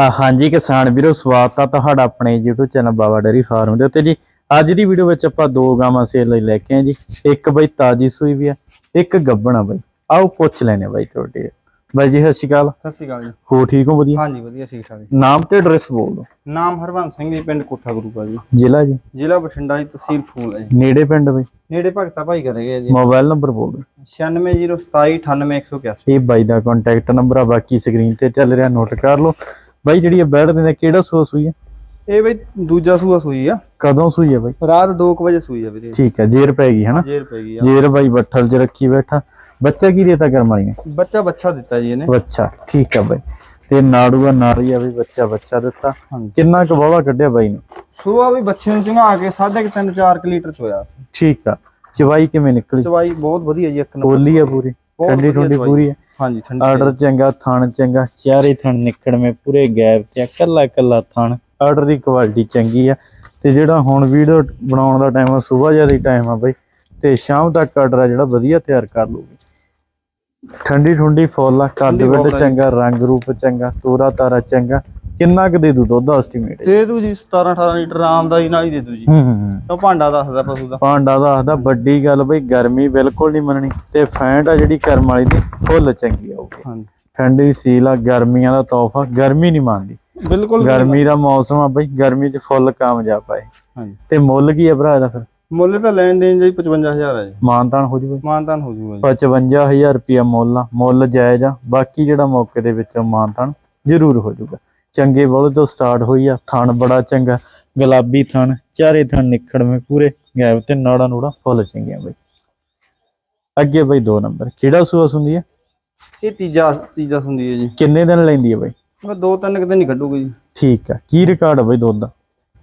ਹਾਂਜੀ ਕਿਸਾਨ ਵੀਰੋ ਸਵਾਗਤ ਆ ਤੁਹਾਡਾ ਆਪਣੇ YouTube channel Baba dairy farm ਦੇ ਉੱਤੇ ਜੀ। ਅੱਜ ਦੀ ਵੀਡੀਓ ਵਿੱਚ ਆਪਾਂ ਦੋ ਗਾਵਾਂ ਸੇਲ ਲਈ ਲੈ ਕੇ ਆਏ ਜੀ। ਇੱਕ ਬਈ ਤਾਜੀ ਸੂਈ ਵੀ ਆ ਇੱਕ ਗੱਬਣ ਬਈ। ਆਓ ਪੁੱਛ ਲੈਨੇ ਬਾਈ ਤੁਹਾਡੇ। ਬਾਈ ਜੀ ਸਤਿ ਸ਼੍ਰੀ ਅਕਾਲ। ਸਤਿ ਸ਼੍ਰੀ ਅਕਾਲ ਜੀ। ਹੋ ਠੀਕ ਹੋ ਵਧੀਆ? ਹਾਂਜੀ ਵਧੀਆ ਠੀਕ ਠਾਕ ਜੀ। ਨਾਮ ਤੇ ਐਡਰੈਸ ਬੋਲ ਦਿਓ। ਨਾਮ ਹਰਵੰਸ ਸਿੰਘ ਜੀ ਪਿੰਡ ਕੋਠਾ ਗੁਰੂਪਾ ਜੀ। ਜ਼ਿਲ੍ਹਾ ਜੀ? ਜ਼ਿਲ੍ਹਾ ਬਠਿੰਡਾ ਜੀ ਤਹਿਸੀਲ ਫੂਲ ਹੈ ਜੀ। ਨੇੜੇ ਪਿੰਡ ਬਈ? ਨੇੜੇ ਭਗਤਾ ਭਾਈ ਕਰੇਗੇ ਜੀ। ਮੋਬਾਈਲ ਨੰਬਰ ਬੋਲ ਦਿਓ। 9607798181 ਇਹ ਬਾਈ ਦਾ ਕੰਟੈਕਟ ਨੰਬਰ ਆ ਬਾਕੀ ਸਕਰੀਨ ਤੇ ਚੱਲ ਰਿਹਾ ਨੋਟ ਕਰ ਲਓ। ਬਾਈ ਜਿਹੜੀ ਇਹ ਬੈਠ ਦਿੰਦਾ ਕਿਹੜਾ ਸੂਆ ਸੂਈ ਆ? ਇਹ ਬਈ ਦੂਜਾ ਸੂਆ ਸੂਈ ਆ। ਕਦੋਂ ਸੂਈ ਆ ਬਾਈ? ਰਾਤ 2 ਵਜੇ ਸੂਈ ਆ ਵੀਰੇ। ਠੀਕ ਹੈ ਜੇਰ ਪੈ ਗਈ ਹਨਾ? ਜੇਰ ਪੈ ਗਈ ਆ। ਜੇਰ ਬਾਈ ਬੱਠਲ 'ਚ ਰੱਖੀ ਬੈਠਾ। ਬੱਚਾ ਕੀ ਦੇਤਾ ਕਰਮ ਵਾਲੀ ਨੇ? ਬੱਚਾ ਬੱਚਾ ਦਿੱਤਾ ਜੀ ਇਹਨੇ। ਬੱਚਾ ਠੀਕ ਆ ਬਾਈ। ਤੇ ਨਾੜੂਆ ਨਾੜੀ ਆ ਵੀ ਬੱਚਾ ਬੱਚਾ ਦਿੱਤਾ। ਕਿੰਨਾ ਕੁ ਬੋਲਾ ਕੱਢਿਆ ਬਾਈ ਨੇ? ਸੂਆ ਵੀ ਬੱਚੇ ਨੂੰ ਚੰਗਾ ਕੇ 3.5 4 ਲੀਟਰ ਚੋਇਆ ਠੀਕ ਆ। ਚਵਾਈ ਕਿਵੇਂ ਨਿਕਲੀ? ਚਵਾਈ ਬਹੁਤ ਵਧੀਆ ਜੀ ਇੱਕ ਨੰਬਰ ਪੋਲੀ ਆ ਪੂਰੀ। ਠੰਡੀ ਠੰਡੀ। ਪੂਰੀ ਆ ਹਾਂਜੀ ਠੰਡੀ ਆਰਡਰ ਚੰਗਾ ਥਣ ਚੰਗਾ ਚਾਰੇ ਥਣ ਨਿਕੜਵੇਂ ਪੂਰੇ ਗੈਪ ਤੇ ਕੱਲਾ ਕੱਲਾ ਥਣ। ਆਰਡਰ ਦੀ ਕੁਆਲਿਟੀ ਚੰਗੀ ਆ। ਤੇ ਜਿਹੜਾ ਹੁਣ ਵੀਡੀਓ ਬਣਾਉਣ ਦਾ ਟਾਈਮ ਆ ਸਵੇਰ ਜ਼ਿਆਦਾ ਹੀ ਟਾਈਮ ਆ ਬਾਈ। ਤੇ ਸ਼ਾਮ ਤੱਕ ਆਰਡਰ ਆ ਜਿਹੜਾ ਵਧੀਆ ਤਿਆਰ ਕਰ ਲੂਗੀ ਠੰਡੀ ਠੰਡੀ ਫੁੱਲ ਆ ਕੱਦ ਜੀ। ਚੰਗਾ ਰੰਗ ਰੂਪ ਚੰਗਾ ਤੋਰਾ ਤਾਰਾ ਚੰਗਾ। ਕਿੰਨਾ ਕੁ ਦੇ ਦੂ ਦੁੱਧ ਐਸਟੀਮੇਟ ਦੇ ਦੂ ਜੀ 17 18 ਲੀਟਰ ਆਰਾਮ ਦਾ ਹੀ ਨਾਲ ਹੀ ਦੇ ਦੂ ਜੀ। ਹੂੰ ਹੂੰ ਉਹ ਭਾਂਡਾ ਦੱਸਦਾ ਪਸ਼ੂ ਦਾ। ਪਾਂਡਾ ਦਾ ਆਦਾ ਵੱਡੀ ਗੱਲ ਬਈ ਗਰਮੀ ਬਿਲਕੁਲ ਨਹੀਂ ਮੰਨਣੀ ਤੇ ਫੈਂਟ ਆ ਜਿਹੜੀ ਕਰਮ ਵਾਲੀ ਦੀ ਫੁੱਲ ਚੰਗੀ ਆਊਗੀ ਹਾਂਜੀ। ਠੰਡੀ ਸੀਲ ਆ ਗਰਮੀਆਂ ਦਾ ਤੋਹਫਾ ਗਰਮੀ ਨਹੀਂ ਮੰਨਦੀ। ਬਿਲਕੁਲ ਗਰਮੀ ਦਾ ਮੌਸਮ ਆ ਬਈ ਗਰਮੀ 'ਚ ਫੁੱਲ ਕਾਮਯਾਬ ਪਾਏ ਹਾਂਜੀ। ਤੇ ਮੁੱਲ ਕੀ ਆ ਭਰਾ ਇਹਦਾ ਫਿਰ? ਮੁੱਲ ਤਾਂ ਲੈਣ ਦੇਣ ਜੀ 55000 ਹੈ ਜੀ। ਮਾਨਤਾਨ ਹੋ ਜੂਵੇ ਮਾਨਤਾਨ ਹੋ ਜੂਗਾ ਜੀ। 55000 ਰੁਪਿਆ ਮੁੱਲ ਆ ਮੁੱਲ ਜਾਇਜ਼ ਆ ਬਾਕੀ ਜਿਹੜਾ ਮੌਕੇ ਦੇ ਵਿੱਚੋਂ ਮਾਨਤਾਨ ਜ਼ਰੂਰ ਹੋ ਜੂਗਾ। ਚੰਗੇ ਬੋਲ ਤੋਂ ਸਟਾਰਟ ਹੋਈ ਆ ਥਣ ਬੜਾ ਚੰਗਾ ਗੁਲਾਬੀ ਥਣ ਚਾਰੇ ਥਣ ਨਿਖੜਵੇਂ ਪੂਰੇ ਗਾਇਬ ਤੇ ਨਾੜਾ ਨੂੜਾ ਫੁੱਲ ਚੰਗੀਆਂ ਬਈ। ਅੱਗੇ ਬਈ ਦੋ ਨੰਬਰ ਕਿਹੜਾ ਸੂਆ ਹੁੰਦੀ ਆ? ਇਹ ਤੀਜਾ ਤੀਜਾ ਹੁੰਦੀ ਹੈ ਜੀ। ਕਿੰਨੇ ਦਿਨ ਲੈਂਦੀ ਆ ਬਈ? ਦੋ ਤਿੰਨ ਕਿਤੇ ਨਹੀਂ ਕੱਢੂਗੀ ਜੀ। ਠੀਕ ਆ ਕੀ ਰਿਕਾਰਡ ਆ ਬਈ ਦੁੱਧ ਦਾ?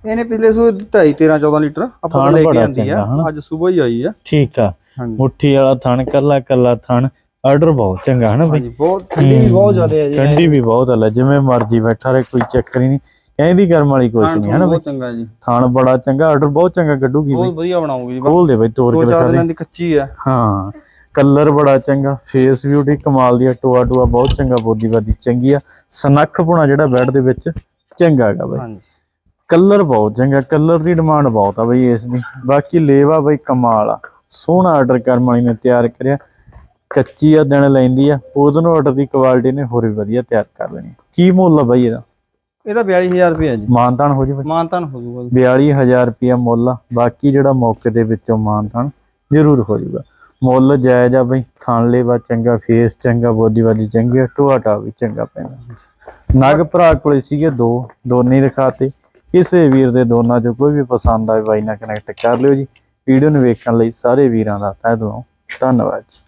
ਇਹਨੇ ਪਿਛਲੇ ਸੂ ਦਿੱਤਾ ਹੀ 13 14 ਲੀਟਰ ਆਪਾਂ ਲੈ ਕੇ ਆਂਦੀ ਆ? ਅੱਜ ਸਵੇਰ ਹੀ ਆਈ ਆ। ਠੀਕ ਆ ਮੁੱਠੀ ਵਾਲਾ ਥਣ ਕੱਲਾ ਕੱਲਾ ਥਣ ਆਰਡਰ ਬਹੁਤ ਚੰਗਾ ਹਨਾ ਬਈ? ਹਾਂਜੀ ਬਹੁਤ ਠੰਡੀ ਵੀ ਬਹੁਤ ਜ਼ਿਆਦਾ ਹੈ ਜੀ। ਠੰਡੀ ਵੀ ਬਹੁਤ ਲੈ ਜਿਵੇਂ ਮਰਜ਼ੀ ਬੈਠਾ ਰਹੇ ਕੋਈ ਚੱਕਰ ਹੀ ਨਹੀਂ। ਕਹਿੰਦੀ ਕਰਮ ਵਾਲੀ ਖਾਣ ਨਹੀਂ ਹਨਾ ਬਈ? ਬਹੁਤ ਚੰਗਾ ਜੀ। ਥਾਣ ਬੜਾ ਚੰਗਾ ਆਰਡਰ ਬਹੁਤ ਚੰਗਾ ਕੱਢੂਗੀ ਬਹੁਤ ਵਧੀਆ ਬਣਾਉਗੀ ਜੀ ਖੋਲ ਦੇ ਬਈ ਤੋੜ ਦੋ ਕੇ ਦਿਨਾਂ ਦੇ। ਦੀ ਕੱਚੀ ਆ ਹਾਂ ਕਲਰ ਬੜਾ ਚੰਗਾ ਫੇਸ ਬਿਊਟੀ ਕਮਾਲ ਦੀ ਟੋਆ ਟੋਆ ਬਹੁਤ ਚੰਗਾ ਬੋਦੀ ਬਾਦੀ ਚੰਗੀ ਆ। ਸਨੱਖ ਪੁਣਾ ਜਿਹੜਾ ਬੈਡ ਦੇ ਵਿੱਚ ਚੰਗਾ ਹੈਗਾ ਬਈ। ਹਾਂਜੀ। ਕਲਰ ਬਹੁਤ ਚੰਗਾ ਕਲਰ ਦੀ ਡਿਮਾਂਡ ਬਹੁਤ ਆ ਬਈ ਇਸ ਦੀ। ਬਾਕੀ ਲੇਵਾ ਬਈ ਕਮਾਲ ਆ। ਸੋਹਣਾ ਆਰਡਰ ਕਰਮ ਵਾਲੀ ਨੇ ਤਿਆਰ ਕਰਿਆ। ਕੱਚੀ ਆ ਦਿਨ ਲੈਂਦੀ ਆ ਉਹਦੋਂ ਆਰਡਰ ਦੀ ਕੁਆਲਿਟੀ ਨੇ ਹੋਰ ਵੀ ਵਧੀਆ ਤਿਆਰ ਕਰ ਲੈਣੀ। ਕੀ ਮੁੱਲ ਆ ਬਈ ਇਹਦਾ? ਇਹਦਾ 42000 ਰੁਪਏ ਜੀ। ਮਾਨਤਾਨ ਹੋ ਜਾਵੇ ਮਾਨਤਾਨ ਹੋ ਜੂਗਾ ਜੀ। 42000 ਰੁਪਿਆ ਮੁੱਲ ਆ ਬਾਕੀ ਜਿਹੜਾ ਮੌਕੇ ਦੇ ਵਿੱਚੋਂ ਮਾਨਤਾਨ ਜ਼ਰੂਰ ਹੋ ਜਾਊਗਾ ਮੁੱਲ ਜਾਇਜ਼ ਆ ਬਈ ਖਾਣ ਲੇਵਾ ਚੰਗਾ ਫੇਸ ਚੰਗਾ ਬੋਦੀ ਵਾਲੀ ਚੰਗੀ ਆ ਟੋਆਟਾ ਵੀ ਚੰਗਾ ਪੈਂਦਾ। ਨਗ ਭਰਾ ਕੋਲੇ ਸੀਗੇ ਦੋ ਦੋਨੇ ਦਿਖਾਤੇ। ਕਿਸੇ ਵੀਰ ਦੇ ਦੋਨਾਂ ਚੋਂ ਕੋਈ ਵੀ ਪਸੰਦ ਆਏ ਬਾਈ ਨਾਲ ਕਨੈਕਟ ਕਰ ਲਿਓ ਜੀ। ਵੀਡੀਓ ਨੂੰ ਵੇਖਣ ਲਈ ਸਾਰੇ ਵੀਰਾਂ ਦਾ ਤਹਿ ਦਿਲੋਂ ਧੰਨਵਾਦ ਜੀ।